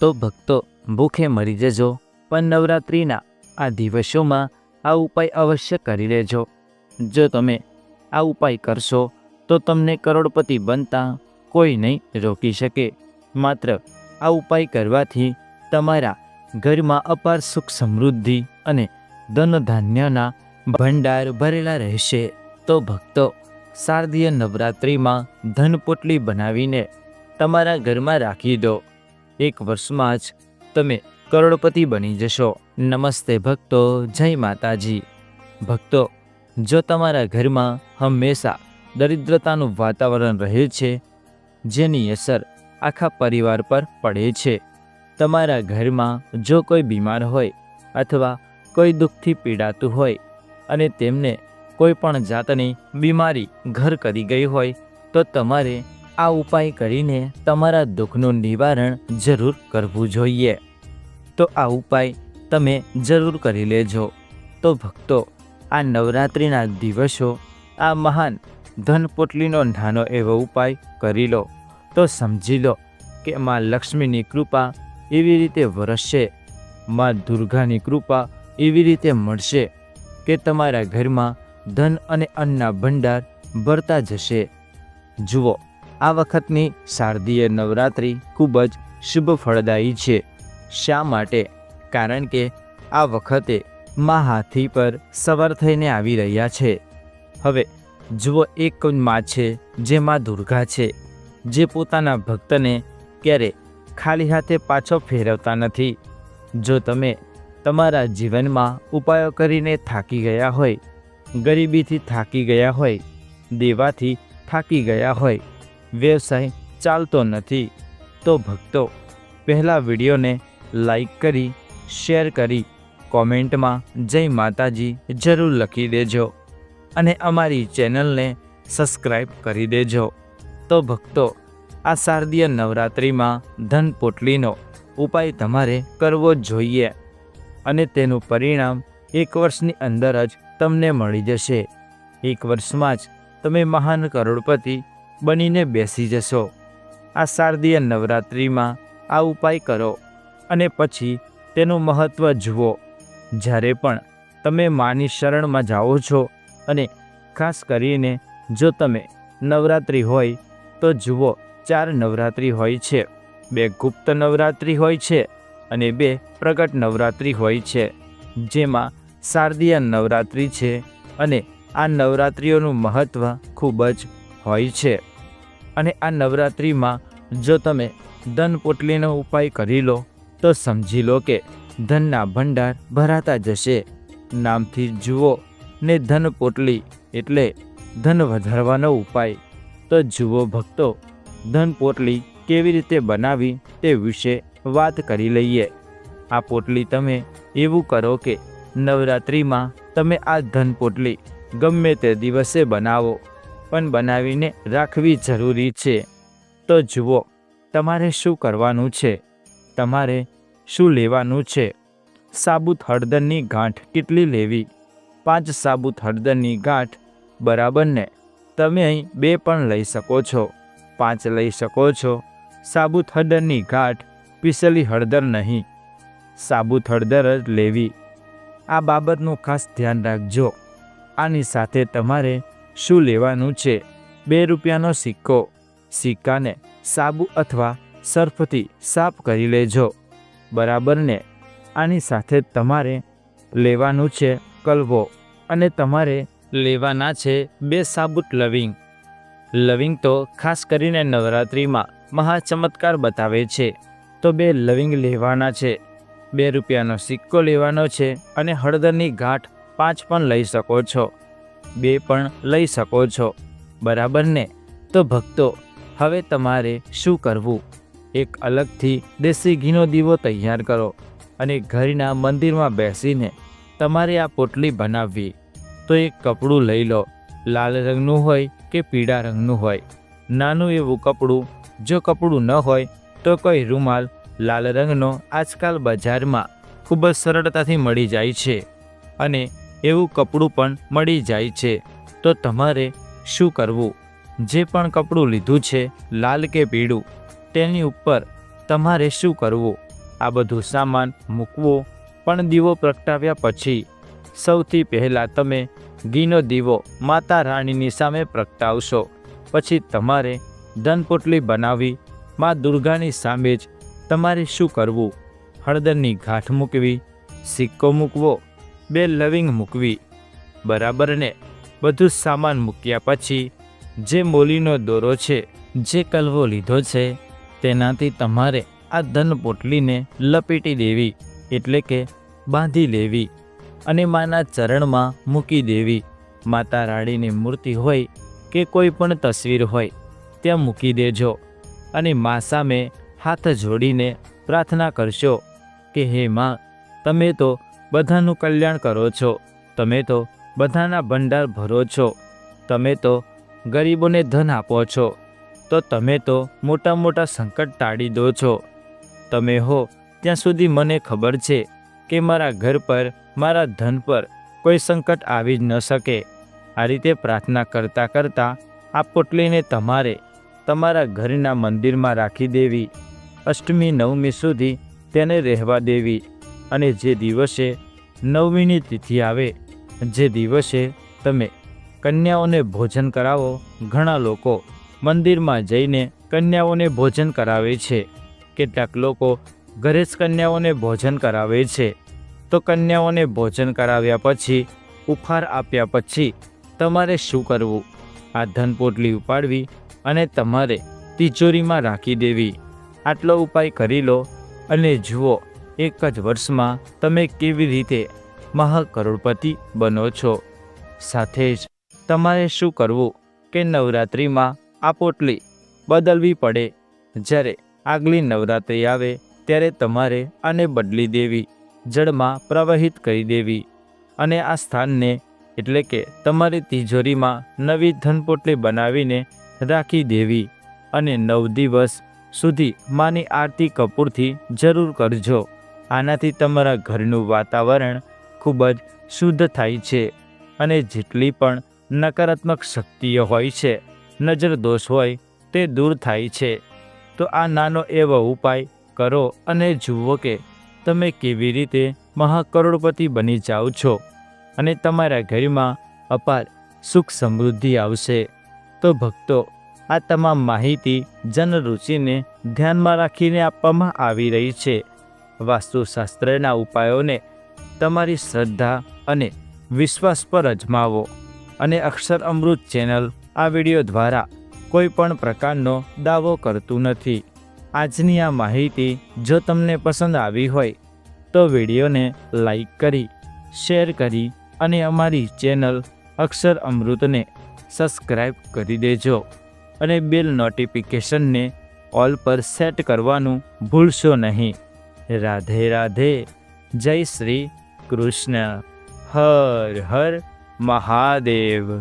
તો ભક્તો, ભૂખે મરી જજો, પણ નવરાત્રિના આ દિવસોમાં આ ઉપાય અવશ્ય કરી લેજો. જો તમે આ ઉપાય કરશો, તો તમને કરોડપતિ બનતા કોઈ નહીં રોકી શકે. માત્ર આ ઉપાય કરવાથી તમારા ઘરમાં અપાર સુખ સમૃદ્ધિ અને ધન ધાન્યના ભંડાર ભરેલા રહેશે. તો ભક્તો, શારદીય નવરાત્રિમાં ધનપોટલી બનાવીને તમારા ઘરમાં રાખી દો. એક વર્ષમાં જ તમે કરોડપતિ બની જશો. નમસ્તે ભક્તો, જય માતાજી. ભક્તો, જો તમારા ઘરમાં હંમેશા દરિદ્રતાનું વાતાવરણ રહે છે, જેની અસર આખા પરિવાર પર પડે છે. તમારા ઘરમાં જો કોઈ બીમાર હોય અથવા કોઈ દુઃખથી પીડાતું હોય અને તેમને કોઈ પણ જાતની બીમારી ઘર કરી ગઈ હોય, તો તમારે આ ઉપાય કરીને તમારા દુઃખનું નિવારણ જરૂર કરવું જોઈએ. તો આ ઉપાય તમે જરૂર કરી લેજો. તો ભક્તો, આ નવરાત્રિના દિવસો, આ મહાન ધનપોટલીનો નાનો એવો ઉપાય કરી લો. તો સમજી લો કે માં લક્ષ્મીની કૃપા એવી રીતે વરસશે, માં દુર્ગાની કૃપા એવી રીતે મળશે કે તમારા ઘરમાં ધન અને અન્નના ભંડાર ભરતા જશે. જુઓ આ વખતની શારદીય નવરાત્રિ ખૂબ જ શુભ ફળદાયી છે. શા માટે? કારણ કે આ વખતે મા હાથી પર સવાર થઈને આવી રહ્યા છે. હવે, જુઓ એક મા છે જે મા દુર્ગા છે, જે પોતાના ભક્તને ક્યારે ખાલી હાથે પાછો ફેરવતા નથી. જો તમે તમારા જીવનમાં ઉપાયો કરીને થાકી ગયા હોય, ગરીબીથી થાકી ગયા હોય, દેવાથી થાકી ગયા હોય વ્યવસાય ચાલતો નથી. તો ભક્તો, પહેલાં વિડીયોને લાઈક કરી, શેર કરી, કોમેન્ટમાં જય માતાજી જરૂર લખી દેજો અને અમારી ચેનલને સબસ્ક્રાઈબ કરી દેજો. તો ભક્તો, આ શારદીય નવરાત્રિમાં ધન પોટલીનો ઉપાય તમારે કરવો જ જોઈએ અને તેનું પરિણામ એક વર્ષની અંદર જ તમને મળી જશે. એક વર્ષમાં જ તમે મહાન કરોડપતિ બનીને બેસી જશો. આ શારદીય નવરાત્રિમાં આ ઉપાય કરો અને પછી તેનું મહત્ત્વ જુઓ. જ્યારે પણ તમે માની શરણમાં જાઓ છો અને ખાસ કરીને જો તમે નવરાત્રિ હોય તો જુઓ ચાર નવરાત્રિ હોય છે. બે ગુપ્ત નવરાત્રિ હોય છે અને બે પ્રગટ નવરાત્રિ હોય છે. જેમાં શારદીય નવરાત્રિ છે અને આ નવરાત્રિઓનું મહત્ત્વ ખૂબ જ હોય છે. અને આ નવરાત્રિમાં જો તમે ધન પોટલીનો ઉપાય કરી લો, તો સમજી લો કે ધનના ભંડાર ભરાતા જશે. નામથી જુઓ ને ધન પોટલી એટલે ધન વધારવાનો ઉપાય. તો જુઓ ભક્તો ધન પોટલી કેવી રીતે બનાવી તે વિશે વાત કરી લઈએ. આ પોટલી તમે એવું કરો કે નવરાત્રિમાં તમે આ ધન પોટલી ગમે તે દિવસે બનાવો. પણ બનાવીને રાખવી જરૂરી છે. તો જુઓ, તમારે શું કરવાનું છે? તમારે શું લેવાનું છે? સાબુત હળદરની ગાંઠ કેટલી લેવી? પાંચ સાબુત હળદરની ગાંઠ, બરાબર ને? તમે અહીં બે પણ લઈ શકો છો. પાંચ લઈ શકો છો. સાબુત હળદરની ગાંઠ, પીસેલી હળદર નહીં. સાબુત હળદર જ લેવી. આ બાબતનું ખાસ ધ્યાન રાખજો. આની સાથે તમારે શું લેવાનું છે? બે રૂપિયાનો સિક્કો, સિક્કાને સાબુ અથવા સર્ફથી સાફ કરી લેજો. બરાબર ને? આની સાથે તમારે લેવાનું છે કલવો અને તમારે લેવાના છે બે સાબુત લવિંગ. લવિંગ તો ખાસ કરીને નવરાત્રિમાં મહાચમત્કાર બતાવે છે. તો બે લવિંગ લેવાના છે. બે રૂપિયાનો સિક્કો લેવાનો છે અને હળદરની ગાંઠ પાંચ પણ લઈ શકો છો. બે પણ લઈ શકો છો. બરાબર ને? તો ભક્તો, હવે તમારે શું કરવું? એક અલગથી દેશી ઘીનો દીવો તૈયાર કરો અને ઘરના મંદિરમાં બેસીને તમારે આ પોટલી બનાવવી. તો એક કપડું લઈ લો, લાલ રંગનું હોય કે પીળા રંગનું હોય. નાનું એવું કપડું, જો કપડું ન હોય તો કોઈ રૂમાલ લાલ રંગનો આજકાલ બજારમાં ખૂબ જ સરળતાથી મળી જાય છે. અને એવું કપડું પણ મળી જાય છે. તો તમારે શું કરવું? જે પણ કપડું લીધું છે, લાલ કે પીળું, તેની ઉપર તમારે શું કરવું? આ બધું સામાન મૂકવો, પણ દીવો પ્રગટાવ્યા પછી સૌથી પહેલાં તમે ઘીનો દીવો માતા રાણીની સામે પ્રગટાવશો. પછી તમારે ધનપોટલી બનાવી મા દુર્ગાની સામે જ તમારે શું કરવું? હળદરની ગાંઠ મૂકવી, સિક્કો મૂકવો બે લવિંગ મૂકવી, બરાબર ને? બધું સામાન મૂક્યા પછી, જે મોલીનો દોરો છે, જે કલવો લીધો છે, તેનાથી તમારે આ ધન પોટલીને લપેટી દેવી, એટલે કે બાંધી લેવી અને માના ચરણમાં મૂકી દેવી. માતા રાણીની મૂર્તિ હોય કે કોઈ પણ તસવીર હોય, ત્યાં મૂકી દેજો અને મા સામે હાથ જોડીને પ્રાર્થના કરશો કે, હે માં, તમે તો બધાનું કલ્યાણ કરો છો. તમે તો બધાના ભંડાર ભરો છો. તમે તો ગરીબોને ધન આપો છો. તો તમે તો મોટા મોટા સંકટ ટાળી દો છો. તમે હો, ત્યાં સુધી મને ખબર છે કે મારા ઘર પર, મારા ધન પર કોઈ સંકટ આવી જ ન શકે. આ રીતે પ્રાર્થના કરતાં કરતાં આ પોટલીને તમારે તમારા ઘરના મંદિરમાં રાખી દેવી. અષ્ટમી નવમી સુધી તેને રહેવા દેવી. અને જે દિવસે નવમીની તિથિ આવે, જે દિવસે તમે કન્યાઓને ભોજન કરાવો, ઘણા લોકો મંદિરમાં જઈને કન્યાઓને ભોજન કરાવે છે. કેટલાક લોકો ઘરે જ કન્યાઓને ભોજન કરાવે છે. તો કન્યાઓને ભોજન કરાવ્યા પછી, ઉપહાર આપ્યા પછી તમારે શું કરવું? આ ધનપોટલી ઉપાડવી અને તમારે તિજોરીમાં રાખી દેવી. આટલો ઉપાય કરી લો અને જુઓ એક જ વર્ષમાં તમે કેવી રીતે મહાકરોડપતિ બનો છો? સાથે જ તમારે શું કરવું કે નવરાત્રિમાં આ પોટલી બદલવી પડે? જ્યારે આગલી નવરાત્રિ આવે, ત્યારે તમારે આને બદલી દેવી, જળમાં પ્રવાહિત કરી દેવી. અને આ સ્થાનને એટલે કે તમારી તિજોરીમાં નવી ધનપોટલી બનાવીને રાખી દેવી. અને નવ દિવસ સુધી માની આરતી કપૂરથી જરૂર કરજો. આનાથી તમારા ઘરનું વાતાવરણ ખૂબ જ શુદ્ધ થાય છે અને જેટલી પણ નકારાત્મક શક્તિઓ હોય છે, નજર દોષ હોય તે દૂર થાય છે. તો આ નાનો એવો ઉપાય કરો અને જુઓ કે તમે કેવી રીતે મહાકરોડપતિ બની જાઓ છો અને તમારા ઘરમાં અપાર સુખ સમૃદ્ધિ આવશે. તો ભક્તો, આ તમામ માહિતી જનરુચિને ધ્યાનમાં રાખીને આપવામાં આવી રહી છે. વાસ્તુશાસ્ત્રના ઉપાયોને તમારી શ્રદ્ધા અને વિશ્વાસ પર અજમાવો અને અક્ષર અમૃત ચેનલ આ વીડિયો દ્વારા કોઈ પણ પ્રકારનો દાવો કરતું નથી. આજની આ માહિતી જો તમને પસંદ આવી હોય, તો વિડીયોને લાઈક કરી, શેર કરી અને અમારી ચેનલ અક્ષર અમૃતને સબસ્ક્રાઈબ કરી દેજો અને બેલ નોટિફિકેશનને ઓલ પર સેટ કરવાનું ભૂલશો નહીં. રાધે રાધે જય શ્રી કૃષ્ણ. હર હર મહાદેવ.